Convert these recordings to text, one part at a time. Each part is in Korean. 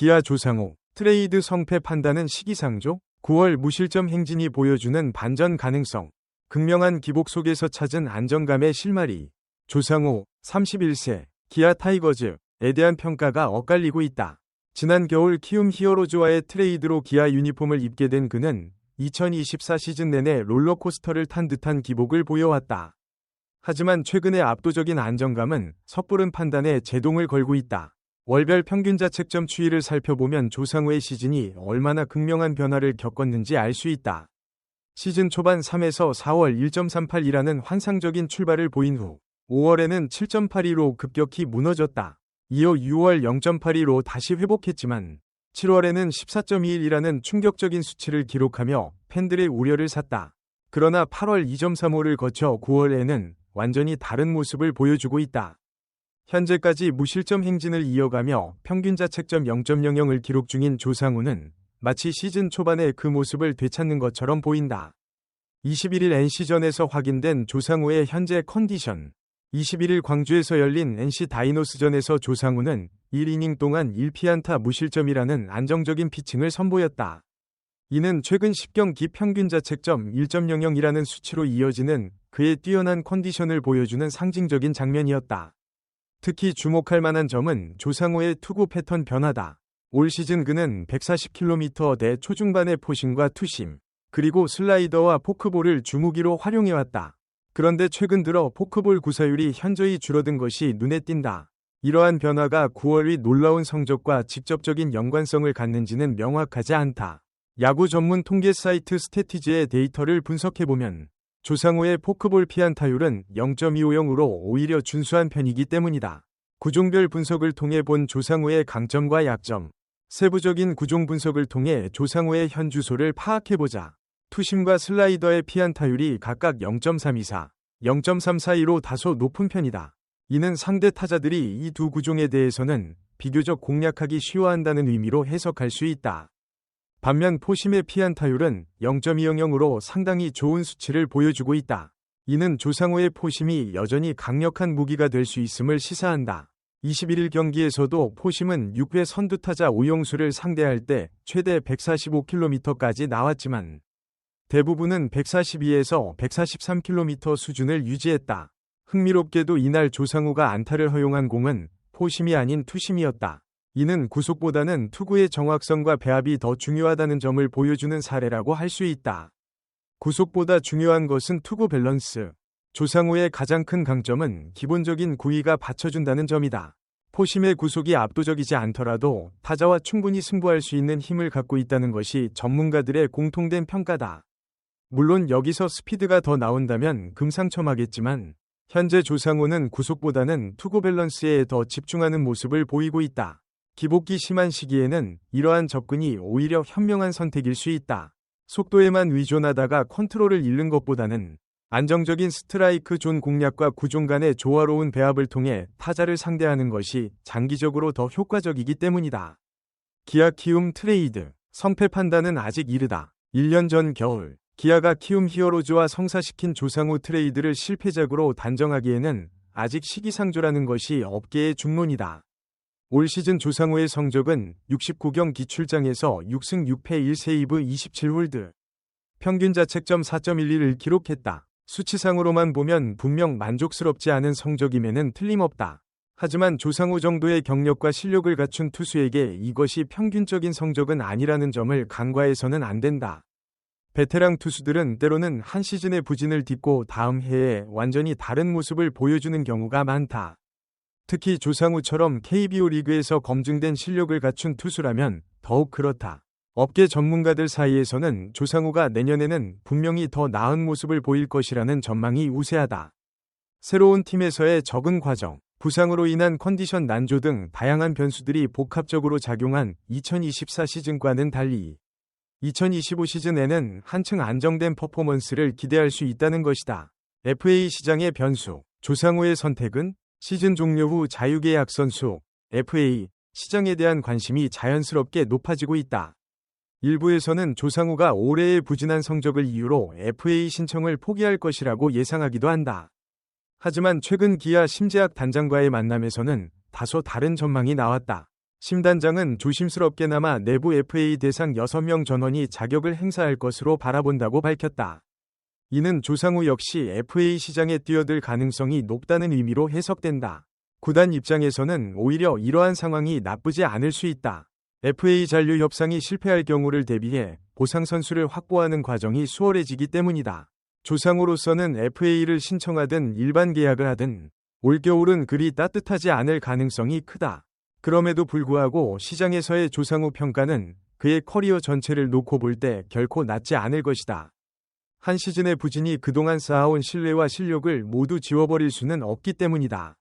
기아 조상우, 트레이드 성패 판단은 시기상조, 9월 무실점 행진이 보여주는 반전 가능성, 극명한 기복 속에서 찾은 안정감의 실마리, 조상우, 31세, 기아 타이거즈에 대한 평가가 엇갈리고 있다. 지난 겨울 키움 히어로즈와의 트레이드로 기아 유니폼을 입게 된 그는 2024 시즌 내내 롤러코스터를 탄 듯한 기복을 보여왔다. 하지만 최근의 압도적인 안정감은 섣부른 판단에 제동을 걸고 있다. 월별 평균 자책점 추이를 살펴보면 조상우의 시즌이 얼마나 극명한 변화를 겪었는지 알 수 있다. 시즌 초반 3에서 4월 1.38이라는 환상적인 출발을 보인 후 5월에는 7.82로 급격히 무너졌다. 이어 6월 0.82로 다시 회복했지만 7월에는 14.21이라는 충격적인 수치를 기록하며 팬들의 우려를 샀다. 그러나 8월 2.35를 거쳐 9월에는 완전히 다른 모습을 보여주고 있다. 현재까지 무실점 행진을 이어가며 평균 자책점 0.00을 기록 중인 조상우는 마치 시즌 초반에 그 모습을 되찾는 것처럼 보인다. 21일 NC전에서 확인된 조상우의 현재 컨디션. 21일 광주에서 열린 NC 다이노스전에서 조상우는 1이닝 동안 1피안타 무실점이라는 안정적인 피칭을 선보였다. 이는 최근 10경기 평균 자책점 1.00이라는 수치로 이어지는 그의 뛰어난 컨디션을 보여주는 상징적인 장면이었다. 특히 주목할 만한 점은 조상우의 투구 패턴 변화다. 올 시즌 그는 140km대 초중반의 포심과 투심, 그리고 슬라이더와 포크볼을 주무기로 활용해왔다. 그런데 최근 들어 포크볼 구사율이 현저히 줄어든 것이 눈에 띈다. 이러한 변화가 9월의 놀라운 성적과 직접적인 연관성을 갖는지는 명확하지 않다. 야구 전문 통계 사이트 스태티즈의 데이터를 분석해보면 조상우의 포크볼 피안 타율은 0.250으로 오히려 준수한 편이기 때문이다. 구종별 분석을 통해 본 조상우의 강점과 약점, 세부적인 구종 분석을 통해 조상우의 현 주소를 파악해보자. 투심과 슬라이더의 피안 타율이 각각 0.324, 0.342로 다소 높은 편이다. 이는 상대 타자들이 이 두 구종에 대해서는 비교적 공략하기 쉬워한다는 의미로 해석할 수 있다. 반면 포심의 피안 타율은 0.200으로 상당히 좋은 수치를 보여주고 있다. 이는 조상우의 포심이 여전히 강력한 무기가 될 수 있음을 시사한다. 21일 경기에서도 포심은 6회 선두타자 오용수를 상대할 때 최대 145km까지 나왔지만 대부분은 142에서 143km 수준을 유지했다. 흥미롭게도 이날 조상우가 안타를 허용한 공은 포심이 아닌 투심이었다. 이는 구속보다는 투구의 정확성과 배합이 더 중요하다는 점을 보여주는 사례라고 할 수 있다. 구속보다 중요한 것은 투구 밸런스. 조상우의 가장 큰 강점은 기본적인 구위가 받쳐준다는 점이다. 포심의 구속이 압도적이지 않더라도 타자와 충분히 승부할 수 있는 힘을 갖고 있다는 것이 전문가들의 공통된 평가다. 물론 여기서 스피드가 더 나온다면 금상첨화겠지만 현재 조상우는 구속보다는 투구 밸런스에 더 집중하는 모습을 보이고 있다. 기복기 심한 시기에는 이러한 접근이 오히려 현명한 선택일 수 있다. 속도에만 의존하다가 컨트롤을 잃는 것보다는 안정적인 스트라이크 존 공략과 구종 간의 조화로운 배합을 통해 타자를 상대하는 것이 장기적으로 더 효과적이기 때문이다. 기아 키움 트레이드 성패 판단은 아직 이르다. 1년 전 겨울 기아가 키움 히어로즈와 성사시킨 조상우 트레이드를 실패작으로 단정하기에는 아직 시기상조라는 것이 업계의 중론이다. 올 시즌 조상우의 성적은 69경 기 출장에서 6승 6패 1세이브 27홀드. 평균 자책점 4.11을 기록했다. 수치상으로만 보면 분명 만족스럽지 않은 성적임에는 틀림없다. 하지만 조상우 정도의 경력과 실력을 갖춘 투수에게 이것이 평균적인 성적은 아니라는 점을 간과해서는 안 된다. 베테랑 투수들은 때로는 한 시즌의 부진을 딛고 다음 해에 완전히 다른 모습을 보여주는 경우가 많다. 특히 조상우처럼 KBO 리그에서 검증된 실력을 갖춘 투수라면 더욱 그렇다. 업계 전문가들 사이에서는 조상우가 내년에는 분명히 더 나은 모습을 보일 것이라는 전망이 우세하다. 새로운 팀에서의 적응 과정, 부상으로 인한 컨디션 난조 등 다양한 변수들이 복합적으로 작용한 2024 시즌과는 달리 2025 시즌에는 한층 안정된 퍼포먼스를 기대할 수 있다는 것이다. FA 시장의 변수, 조상우의 선택은 시즌 종료 후 자유계약 선수, FA 시장에 대한 관심이 자연스럽게 높아지고 있다. 일부에서는 조상우가 올해의 부진한 성적을 이유로 FA 신청을 포기할 것이라고 예상하기도 한다. 하지만 최근 기아 심재학 단장과의 만남에서는 다소 다른 전망이 나왔다. 심 단장은 조심스럽게나마 내부 FA 대상 6명 전원이 자격을 행사할 것으로 바라본다고 밝혔다. 이는 조상우 역시 FA 시장에 뛰어들 가능성이 높다는 의미로 해석된다. 구단 입장에서는 오히려 이러한 상황이 나쁘지 않을 수 있다. FA 잔류 협상이 실패할 경우를 대비해 보상 선수를 확보하는 과정이 수월해지기 때문이다. 조상우로서는 FA를 신청하든 일반 계약을 하든 올겨울은 그리 따뜻하지 않을 가능성이 크다. 그럼에도 불구하고 시장에서의 조상우 평가는 그의 커리어 전체를 놓고 볼 때 결코 낮지 않을 것이다. 한 시즌의 부진이 그동안 쌓아온 신뢰와 실력을 모두 지워버릴 수는 없기 때문이다.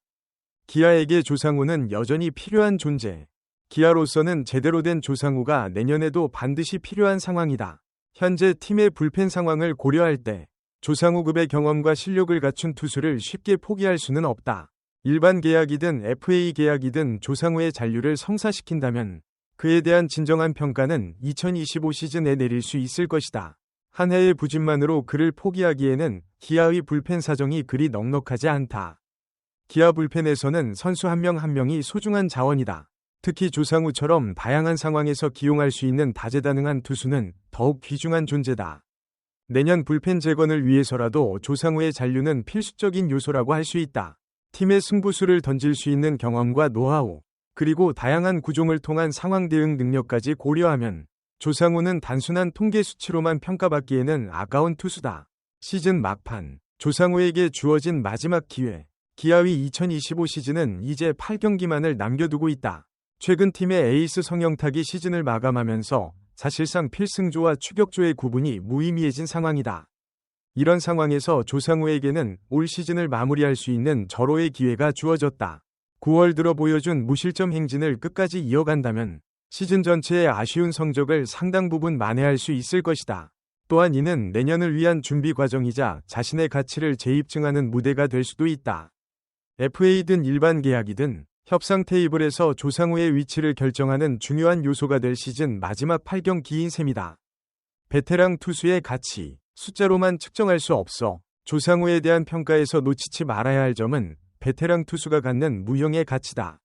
기아에게 조상우는 여전히 필요한 존재. 기아로서는 제대로 된 조상우가 내년에도 반드시 필요한 상황이다. 현재 팀의 불펜 상황을 고려할 때 조상우급의 경험과 실력을 갖춘 투수를 쉽게 포기할 수는 없다. 일반 계약이든 FA 계약이든 조상우의 잔류를 성사시킨다면 그에 대한 진정한 평가는 2025 시즌에 내릴 수 있을 것이다. 한 해의 부진만으로 그를 포기하기에는 기아의 불펜 사정이 그리 넉넉하지 않다. 기아 불펜에서는 선수 한명한 명이 소중한 자원이다. 특히 조상우처럼 다양한 상황에서 기용할 수 있는 다재다능한 투수는 더욱 귀중한 존재다. 내년 불펜 재건을 위해서라도 조상우의 잔류는 필수적인 요소라고 할 수 있다. 팀의 승부수를 던질 수 있는 경험과 노하우, 그리고 다양한 구종을 통한 상황 대응 능력까지 고려하면 조상우는 단순한 통계 수치로만 평가받기에는 아까운 투수다. 시즌 막판, 조상우에게 주어진 마지막 기회, 기아의 2025 시즌은 이제 8경기만을 남겨두고 있다. 최근 팀의 에이스 성영탁이 시즌을 마감하면서 사실상 필승조와 추격조의 구분이 무의미해진 상황이다. 이런 상황에서 조상우에게는 올 시즌을 마무리할 수 있는 절호의 기회가 주어졌다. 9월 들어 보여준 무실점 행진을 끝까지 이어간다면 시즌 전체의 아쉬운 성적을 상당 부분 만회할 수 있을 것이다. 또한 이는 내년을 위한 준비 과정이자 자신의 가치를 재입증하는 무대가 될 수도 있다. FA든 일반 계약이든 협상 테이블에서 조상우의 위치를 결정하는 중요한 요소가 될 시즌 마지막 8경 기인 셈이다. 베테랑 투수의 가치, 숫자로만 측정할 수 없어 조상우에 대한 평가에서 놓치지 말아야 할 점은 베테랑 투수가 갖는 무형의 가치다.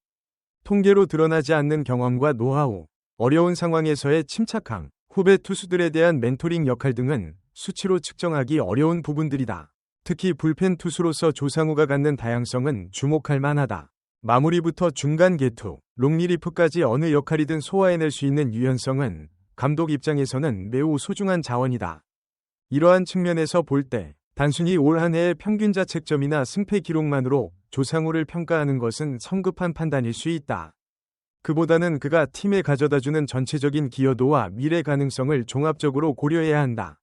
통계로 드러나지 않는 경험과 노하우, 어려운 상황에서의 침착함, 후배 투수들에 대한 멘토링 역할 등은 수치로 측정하기 어려운 부분들이다. 특히 불펜 투수로서 조상우가 갖는 다양성은 주목할 만하다. 마무리부터 중간 개투, 롱리리프까지 어느 역할이든 소화해낼 수 있는 유연성은 감독 입장에서는 매우 소중한 자원이다. 이러한 측면에서 볼 때 단순히 올 한 해의 평균 자책점이나 승패 기록만으로 조상우를 평가하는 것은 성급한 판단일 수 있다. 그보다는 그가 팀에 가져다주는 전체적인 기여도와 미래 가능성을 종합적으로 고려해야 한다.